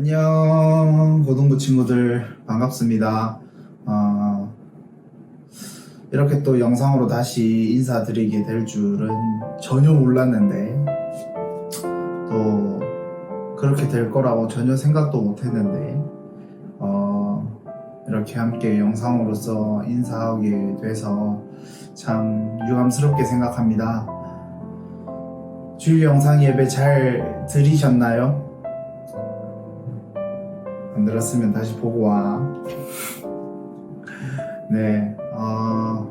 안녕 고등부 친구들 반갑습니다. 어, 이렇게 또 영상으로 다시 인사드리게 될 줄은 전혀 몰랐는데 또 그렇게 될 거라고 전혀 생각도 못했는데 어, 이렇게 함께 영상으로서 인사하게 돼서 참 유감스럽게 생각합니다. 주일 영상 예배 잘 들으셨나요? 안 들었으면 다시 보고 와. 네, 어,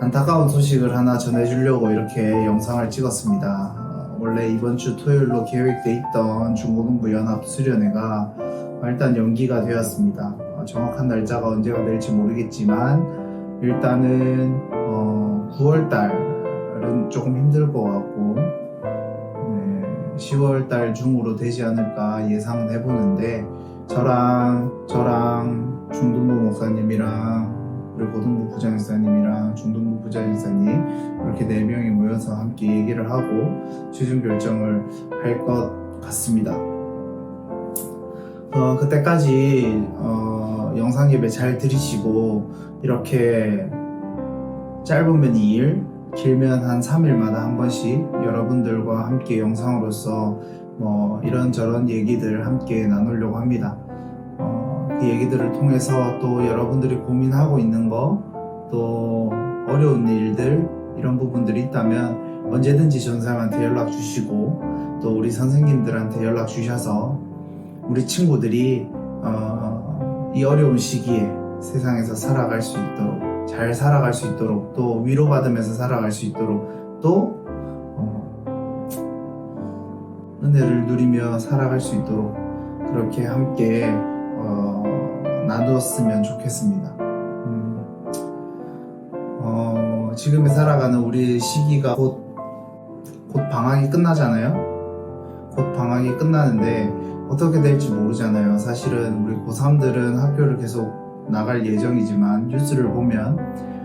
안타까운 소식을 하나 전해주려고 이렇게 영상을 찍었습니다. 어, 원래 이번 주 토요일로 계획돼 있던 중고등부 연합 수련회가 일단 연기가 되었습니다. 어, 정확한 날짜가 언제가 될지 모르겠지만 일단은 9월 달은 조금 힘들 것 같고 10월 달 중으로 되지 않을까 예상은 해보는데 저랑 저랑 중등부 목사님이랑 우리 고등부 부장이사님이랑 중등부 부장이사님 이렇게 네 명이 모여서 함께 얘기를 하고 최종 결정을 할 것 같습니다. 어, 그때까지 어, 영상 예배 잘 들으시고 이렇게 짧으면 2일 길면 한 3일마다 한 번씩 여러분들과 함께 영상으로서 뭐 이런저런 얘기들 함께 나누려고 합니다. 어, 그 얘기들을 통해서 또 여러분들이 고민하고 있는 거, 또 어려운 일들, 이런 부분들이 있다면 언제든지 전사님한테 연락 주시고 또 우리 선생님들한테 연락 주셔서 우리 친구들이 어, 이 어려운 시기에 세상에서 살아갈 수 있도록 잘 살아갈 수 있도록 또 위로받으면서 살아갈 수 있도록 또 어, 은혜를 누리며 살아갈 수 있도록 그렇게 함께 어, 나누었으면 좋겠습니다. 음, 어, 지금에 살아가는 우리 시기가 곧, 곧 방학이 끝나잖아요. 곧 방학이 끝나는데 어떻게 될지 모르잖아요. 사실은 우리 고3들은 학교를 계속 나갈 예정이지만 뉴스를 보면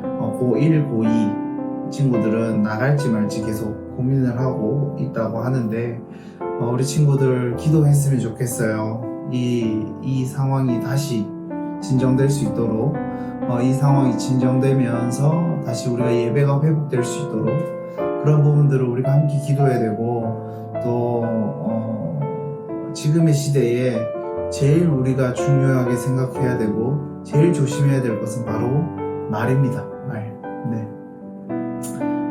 어, 고1, 고2 친구들은 나갈지 말지 계속 고민을 하고 있다고 하는데 어, 우리 친구들 기도했으면 좋겠어요. 이, 이 상황이 다시 진정될 수 있도록 어, 이 상황이 진정되면서 다시 우리가 예배가 회복될 수 있도록 그런 부분들을 우리가 함께 기도해야 되고 또 어, 지금의 시대에 제일 우리가 중요하게 생각해야 되고 제일 조심해야 될 것은 바로 말입니다. 말. 네.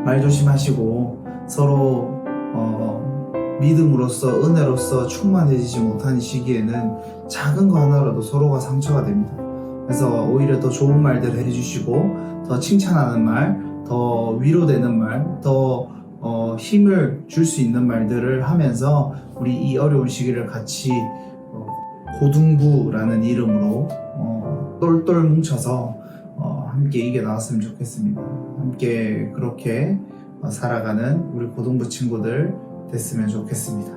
말 조심하시고 서로 어, 믿음으로써 은혜로서 충만해지지 못한 시기에는 작은 거 하나라도 서로가 상처가 됩니다. 그래서 오히려 더 좋은 말들을 해주시고 더 칭찬하는 말, 더 위로되는 말, 더 어, 힘을 줄 수 있는 말들을 하면서 우리 이 어려운 시기를 같이 어, 고등부라는 이름으로 어, 똘똘 뭉쳐서 어, 함께 이겨 나왔으면 좋겠습니다. 함께 그렇게 어, 살아가는 우리 고등부 친구들 됐으면 좋겠습니다.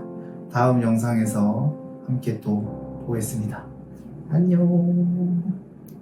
다음 영상에서 함께 또 보겠습니다. 안녕.